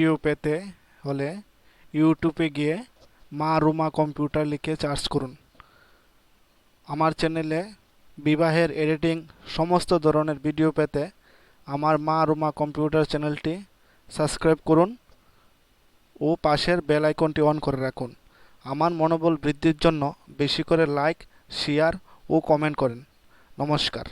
Video পেতে হলে ইউটিউবে গিয়ে মা রুমা কম্পিউটার লিখে সার্চ করুন। আমার চ্যানেলে বিবাহের এডিটিং সমস্ত ধরনের ভিডিও পেতে আমার মা রুমা কম্পিউটার চ্যানেলটি সাবস্ক্রাইব করুন ও পাশের বেল আইকনটি অন করে রাখুন। আমার মনোবল বৃদ্ধির জন্য বেশি করে লাইক, শেয়ার ও কমেন্ট করেন। নমস্কার।